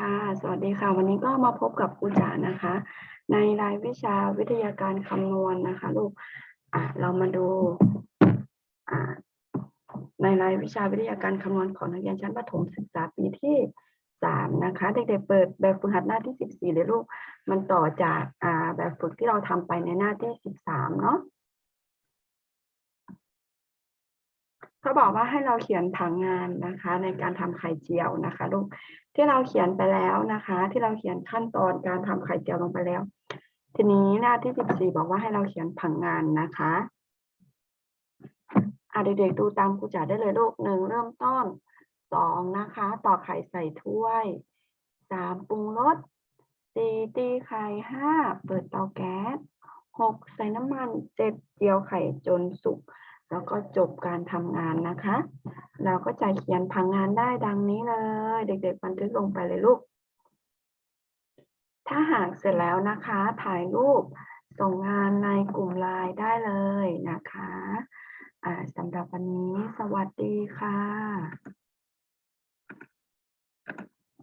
ค่ะ สวัสดีค่ะ วันนี้ก็มาพบกับครูจ๋านะคะ ในรายวิชาวิทยาการคำนวณนะคะลูกอะเรามาดูอ่าในรายวิชาวิทยาการคำนวณของนักเรียนชั้นประถมศึกษาปีที่สามนะคะ เด็กๆเปิดแบบฝึกหัดหน้าที่สิบสี่เลยลูก มันต่อจากอ่าแบบฝึกที่เราทำไปในหน้าที่สิบสามเนาะ เขาบอกว่าให้เราเขียนผังงานนะคะ ในการทำไข่เจียวนะคะลูกที่เราเขียนไปแล้วนะคะ ที่เราเขียนขั้นตอนการทำไข่เจียวลงไปแล้ว ทีนี้หน้าที่สิบสี่บอกว่าให้เราเขียนผังงานนะคะอะเด็กๆดูตามครูจ๋าได้เลยลูกหนึ่งเริ่มต้นสองนะคะต่อกไข่ใส่ถ้วยสามปรุงรสสี่ตีไข่ห้าเปิดเตาแก๊สหกใส่น้ำมันเจ็ดเจียวไข่จนสุก แล้วก็จบการทำงานนะคะ เราก็จะเขียนผังงานได้ดังนี้เลย เด็ก ๆ บันทึกลงไปเลยลูก ถ้าหากเสร็จแล้วนะคะ ถ่ายรูปส่งงานในกลุ่มไลน์ได้เลยนะคะสำหรับวันนี้สวัสดีค่ะ